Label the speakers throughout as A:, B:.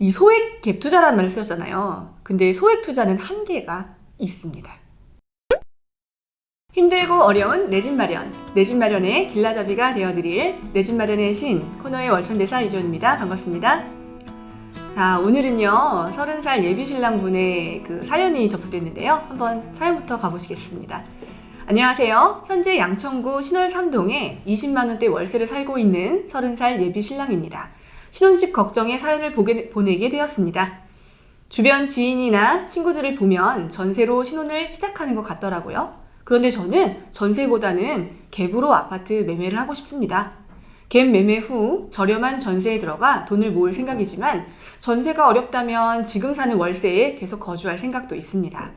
A: 이 소액 갭 투자라는 말을 쓰셨잖아요. 근데 소액 투자는 한계가 있습니다. 힘들고 어려운 내 집 마련, 내 집 마련의 길라잡이가 되어드릴 내 집 마련의 신 코너의 월천대사 이주원입니다. 반갑습니다. 자, 오늘은요, 30살 예비신랑분의 그 사연이 접수됐는데요. 한번 사연부터 가보시겠습니다. 안녕하세요. 현재 양천구 신월 3동에 20만원대 월세를 살고 있는 30살 예비신랑입니다. 신혼집 걱정에 사연을 보게, 보내게 되었습니다. 주변 지인이나 친구들을 보면 전세로 신혼을 시작하는 것 같더라고요. 그런데 저는 전세보다는 갭으로 아파트 매매를 하고 싶습니다. 갭 매매 후 저렴한 전세에 들어가 돈을 모을 생각이지만 전세가 어렵다면 지금 사는 월세에 계속 거주할 생각도 있습니다.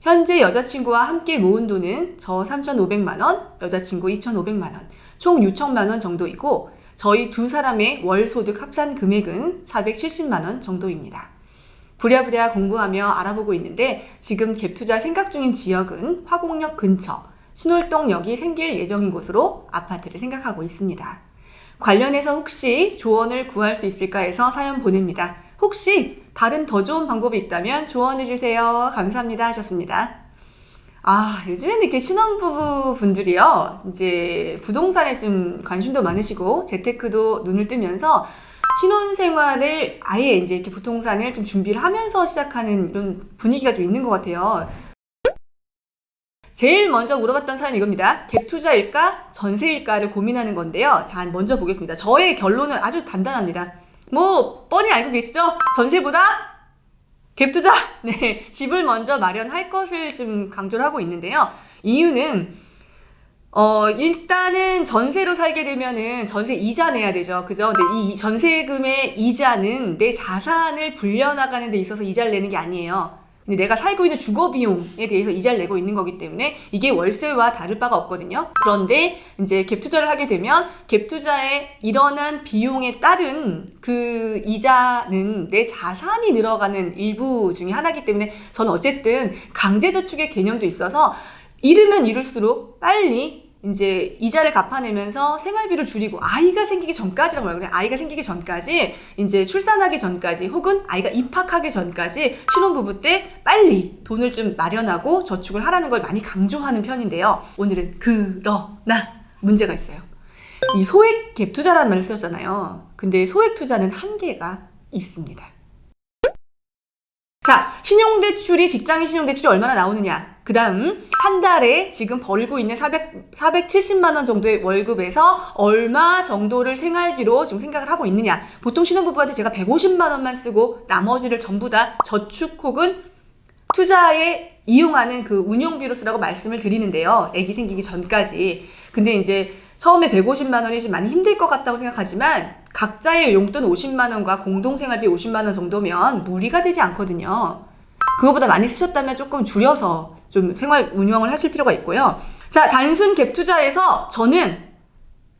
A: 현재 여자친구와 함께 모은 돈은 저 3,500만원, 여자친구 2,500만원, 총 6천만원 정도이고 저희 두 사람의 월 소득 합산 금액은 470만 원 정도입니다. 부랴부랴 공부하며 알아보고 있는데 지금 갭 투자 생각 중인 지역은 화곡역 근처 신월동역이 생길 예정인 곳으로 아파트를 생각하고 있습니다. 관련해서 혹시 조언을 구할 수 있을까 해서 사연 보냅니다. 혹시 다른 더 좋은 방법이 있다면 조언해 주세요. 감사합니다 하셨습니다. 아, 요즘에는 이렇게 신혼부부 분들이요. 이제 부동산에 좀 관심도 많으시고 재테크도 눈을 뜨면서 신혼생활을 아예 이제 이렇게 부동산을 좀 준비를 하면서 시작하는 이런 분위기가 좀 있는 것 같아요. 제일 먼저 물어봤던 사연이 이겁니다. 갭 투자일까? 전세일까를 고민하는 건데요. 자, 먼저 보겠습니다. 저의 결론은 아주 단단합니다. 뭐, 뻔히 알고 계시죠? 전세보다 갭 투자! 네. 집을 먼저 마련할 것을 좀 강조를 하고 있는데요. 이유는, 어, 일단은 전세로 살게 되면은 전세 이자 내야 되죠. 그죠? 근데 이 전세금의 이자는 내 자산을 불려나가는 데 있어서 이자를 내는 게 아니에요. 근데 내가 살고 있는 주거 비용에 대해서 이자를 내고 있는 거기 때문에 이게 월세와 다를 바가 없거든요. 그런데 이제 갭 투자를 하게 되면 갭 투자에 일어난 비용에 따른 그 이자는 내 자산이 늘어가는 일부 중에 하나이기 때문에 저는 어쨌든 강제저축의 개념도 있어서 이르면 이룰수록 빨리 이제 이자를 갚아내면서 생활비를 줄이고 아이가 생기기 전까지라고 말하거든요. 아이가 생기기 전까지 이제 출산하기 전까지 혹은 아이가 입학하기 전까지 신혼부부 때 빨리 돈을 좀 마련하고 저축을 하라는 걸 많이 강조하는 편인데요. 오늘은 그러나 문제가 있어요. 이 소액 갭 투자라는 말을 쓰셨잖아요. 근데 소액 투자는 한계가 있습니다. 자, 신용대출이, 직장인 신용대출이 얼마나 나오느냐. 그 다음, 한 달에 지금 벌고 있는 400, 470만 원 정도의 월급에서 얼마 정도를 생활비로 지금 생각을 하고 있느냐. 보통 신혼부부한테 제가 150만 원만 쓰고 나머지를 전부 다 저축 혹은 투자에 이용하는 그 운용비로 쓰라고 말씀을 드리는데요. 애기 생기기 전까지. 근데 이제 처음에 150만 원이 좀 많이 힘들 것 같다고 생각하지만 각자의 용돈 50만 원과 공동 생활비 50만 원 정도면 무리가 되지 않거든요. 그거보다 많이 쓰셨다면 조금 줄여서 좀 생활 운영을 하실 필요가 있고요. 자, 단순 갭 투자에서 저는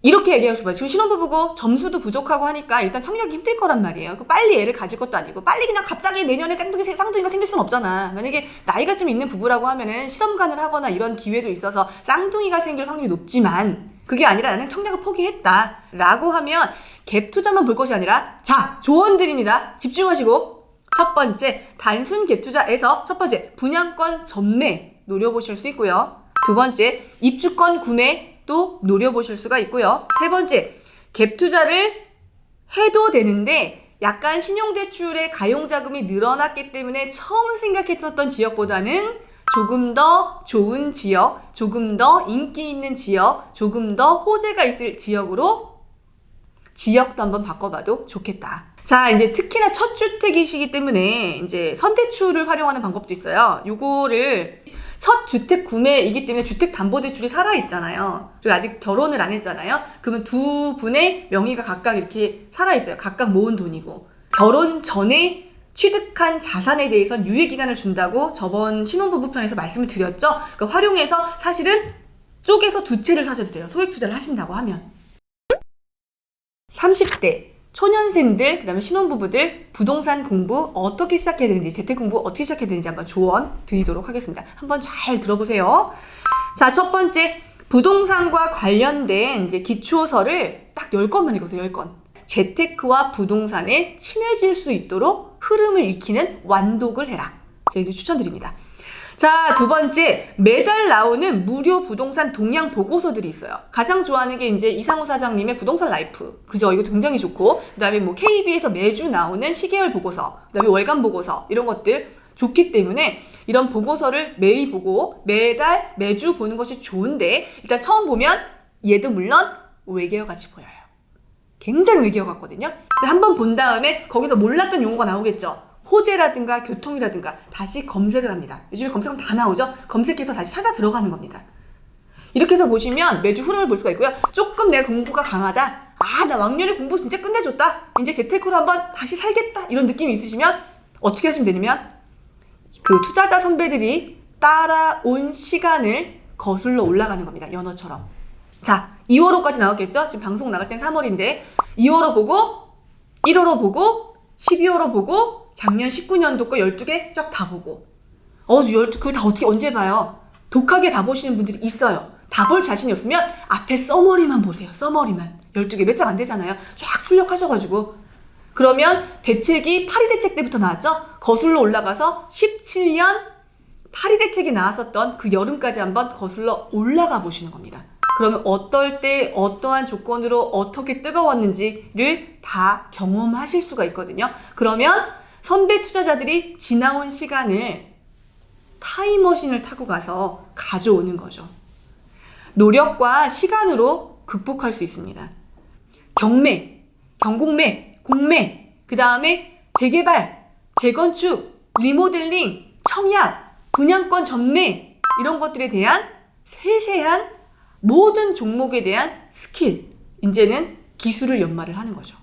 A: 이렇게 얘기하고 싶어요. 지금 신혼부부고 점수도 부족하고 하니까 일단 청력이 힘들 거란 말이에요. 그 빨리 애를 가질 것도 아니고 빨리 그냥 갑자기 내년에 쌍둥이, 쌍둥이가 생길 순 없잖아. 만약에 나이가 좀 있는 부부라고 하면은 실험관을 하거나 이런 기회도 있어서 쌍둥이가 생길 확률이 높지만 그게 아니라 나는 청약을 포기했다. 라고 하면 갭 투자만 볼 것이 아니라 자, 조언 드립니다. 집중하시고 첫 번째, 단순 갭 투자에서 첫 번째, 분양권 전매 노려보실 수 있고요. 두 번째, 입주권 구매 또 노려보실 수가 있고요. 세 번째, 갭 투자를 해도 되는데 약간 신용대출의 가용자금이 늘어났기 때문에 처음 생각했었던 지역보다는 조금 더 좋은 지역, 조금 더 인기 있는 지역, 조금 더 호재가 있을 지역으로 지역도 한번 바꿔봐도 좋겠다. 자, 이제 특히나 첫 주택이시기 때문에 이제 선대출을 활용하는 방법도 있어요. 요거를 첫 주택 구매이기 때문에 주택 담보 대출이 살아 있잖아요. 그리고 아직 결혼을 안 했잖아요. 그러면 두 분의 명의가 각각 이렇게 살아 있어요. 각각 모은 돈이고. 결혼 전에 취득한 자산에 대해서 유예 기간을 준다고 저번 신혼부부 편에서 말씀을 드렸죠. 그 활용해서 사실은 쪼개서 두 채를 사셔도 돼요. 소액 투자를 하신다고 하면. 30대 초년생들, 그 다음에 신혼부부들 부동산 공부 어떻게 시작해야 되는지, 재택 공부 어떻게 시작해야 되는지 한번 조언 드리도록 하겠습니다. 한번 잘 들어보세요. 자, 첫 번째, 부동산과 관련된 이제 기초서를 딱 10건만 읽으세요, 10건. 재테크와 부동산에 친해질 수 있도록 흐름을 익히는 완독을 해라. 저희도 추천드립니다. 자, 두 번째, 매달 나오는 무료 부동산 동향 보고서들이 있어요. 가장 좋아하는 게 이제 이상우 사장님의 부동산 라이프. 그죠? 이거 굉장히 좋고. 그 다음에 뭐 KB에서 매주 나오는 시계열 보고서, 그 다음에 월간 보고서, 이런 것들 좋기 때문에 이런 보고서를 매일 보고 매달, 매주 보는 것이 좋은데, 일단 처음 보면 얘도 물론 외계어 같이 보여요. 굉장히 같거든요. 근데 한번 본 다음에 거기서 몰랐던 용어가 나오겠죠. 호재라든가 교통이라든가 다시 검색을 합니다. 요즘에 검색하면 다 나오죠? 검색해서 다시 찾아 들어가는 겁니다. 이렇게 해서 보시면 매주 흐름을 볼 수가 있고요. 조금 내 공부가 강하다. 아, 나 왕년에 공부 진짜 끝내줬다. 이제 재테크로 한번 다시 살겠다. 이런 느낌이 있으시면 어떻게 하시면 되냐면 그 투자자 선배들이 따라온 시간을 거슬러 올라가는 겁니다. 연어처럼. 자, 2월호까지 나왔겠죠? 지금 방송 나갈 땐 3월인데 2월호 보고 1월호 보고 12월호 보고 작년 19년도 거 12개 쫙 다 보고 어, 12, 그걸 다 어떻게 언제 봐요? 독하게 다 보시는 분들이 있어요. 다 볼 자신이 없으면 앞에 써머리만 보세요. 써머리만. 12개 몇 장 안 되잖아요. 쫙 출력하셔가지고. 그러면 대책이 파리 대책 때부터 나왔죠? 거슬러 올라가서 17년 파리 대책이 나왔었던 그 여름까지 한번 거슬러 올라가 보시는 겁니다. 그러면 어떨 때 어떠한 조건으로 어떻게 뜨거웠는지를 다 경험하실 수가 있거든요. 그러면 선배 투자자들이 지나온 시간을 타임머신을 타고 가서 가져오는 거죠. 노력과 시간으로 극복할 수 있습니다. 경매, 경공매, 공매, 그 다음에 재개발, 재건축, 리모델링, 청약, 분양권 전매 이런 것들에 대한 세세한 모든 종목에 대한 스킬, 이제는 기술을 연마를 하는 거죠.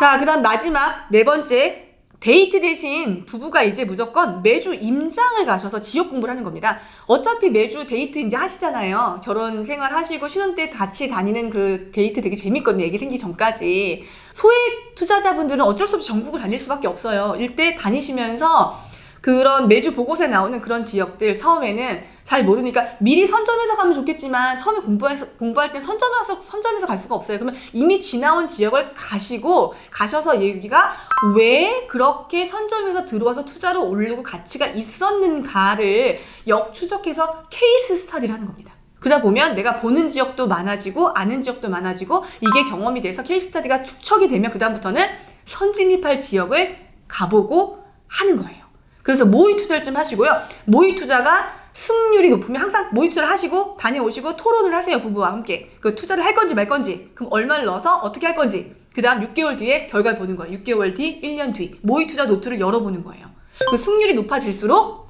A: 자, 그 다음 마지막 네 번째. 데이트 대신 부부가 이제 무조건 매주 임장을 가셔서 지역 공부를 하는 겁니다. 어차피 매주 데이트 이제 하시잖아요. 결혼 생활 하시고 신혼 때 같이 다니는 그 데이트 되게 재밌거든요. 애기 생기 전까지. 소액 투자자분들은 어쩔 수 없이 전국을 다닐 수밖에 없어요. 일대 다니시면서 그런 매주 보고서에 나오는 그런 지역들 처음에는 잘 모르니까 미리 선점해서 가면 좋겠지만 처음에 공부해서 공부할 땐 선점해서 선점해서 갈 수가 없어요. 그러면 이미 지나온 지역을 가시고 가셔서 여기가 왜 그렇게 선점해서 들어와서 투자로 오르고 가치가 있었는가를 역추적해서 케이스 스타디를 하는 겁니다. 그러다 보면 내가 보는 지역도 많아지고 아는 지역도 많아지고 이게 경험이 돼서 케이스 스타디가 축적이 되면 그다음부터는 선진입할 지역을 가보고 하는 거예요. 그래서 모의 투자를 좀 하시고요. 모의 투자가 승률이 높으면 항상 모의 투자를 하시고 다녀오시고 토론을 하세요. 부부와 함께. 그 투자를 할 건지 말 건지. 그럼 얼마를 넣어서 어떻게 할 건지. 그 다음 6개월 뒤에 결과를 보는 거예요. 6개월 뒤, 1년 뒤. 모의 투자 노트를 열어보는 거예요. 그 승률이 높아질수록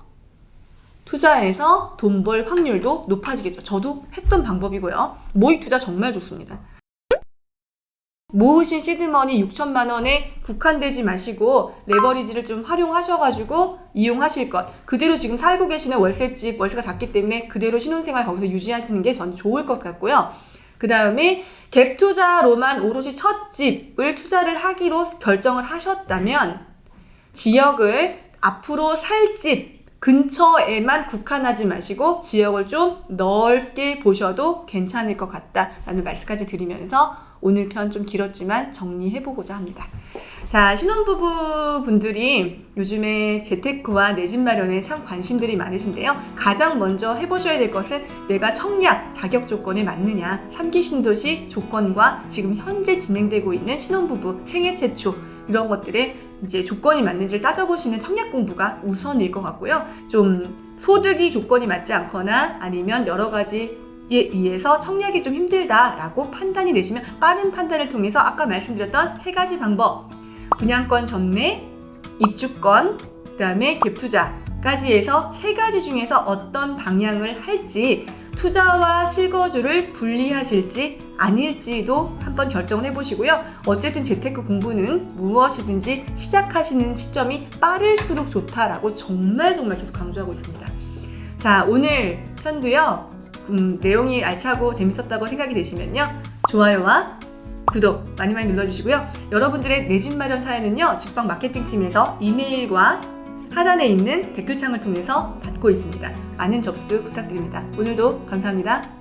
A: 투자에서 돈 벌 확률도 높아지겠죠. 저도 했던 방법이고요. 모의 투자 정말 좋습니다. 모으신 시드머니 6천만 원에 국한되지 마시고 레버리지를 좀 활용하셔가지고 이용하실 것. 그대로 지금 살고 계시는 월세집, 월세가 작기 때문에 그대로 신혼생활 거기서 유지하시는 게 전 좋을 것 같고요. 그 다음에 갭 투자로만 오롯이 첫 집을 투자를 하기로 결정을 하셨다면 지역을 앞으로 살 집 근처에만 국한하지 마시고 지역을 좀 넓게 보셔도 괜찮을 것 같다라는 말씀까지 드리면서 오늘 편 좀 길었지만 정리해보고자 합니다. 자, 신혼부부 분들이 요즘에 재테크와 내 집 마련에 참 관심들이 많으신데요. 가장 먼저 해보셔야 될 것은 내가 청약, 자격 조건에 맞느냐, 3기 신도시 조건과 지금 현재 진행되고 있는 신혼부부 생애 최초 이런 것들에 이제 조건이 맞는지를 따져보시는 청약 공부가 우선일 것 같고요. 좀 소득이 조건이 맞지 않거나 아니면 여러 가지 에 의해서 청약이 좀 힘들다라고 판단이 되시면 빠른 판단을 통해서 아까 말씀드렸던 세 가지 방법 분양권 전매, 입주권, 그 다음에 갭투자까지 해서 세 가지 중에서 어떤 방향을 할지 투자와 실거주를 분리하실지 아닐지도 한번 결정을 해보시고요. 어쨌든 재테크 공부는 무엇이든지 시작하시는 시점이 빠를수록 좋다라고 정말 정말 계속 강조하고 있습니다. 자, 오늘 편도요. 음, 내용이 알차고 재밌었다고 생각이 되시면요. 좋아요와 구독 많이 많이 눌러주시고요. 여러분들의 내 집 마련 사연은요. 직방 마케팅팀에서 이메일과 하단에 있는 댓글창을 통해서 받고 있습니다. 많은 접수 부탁드립니다. 오늘도 감사합니다.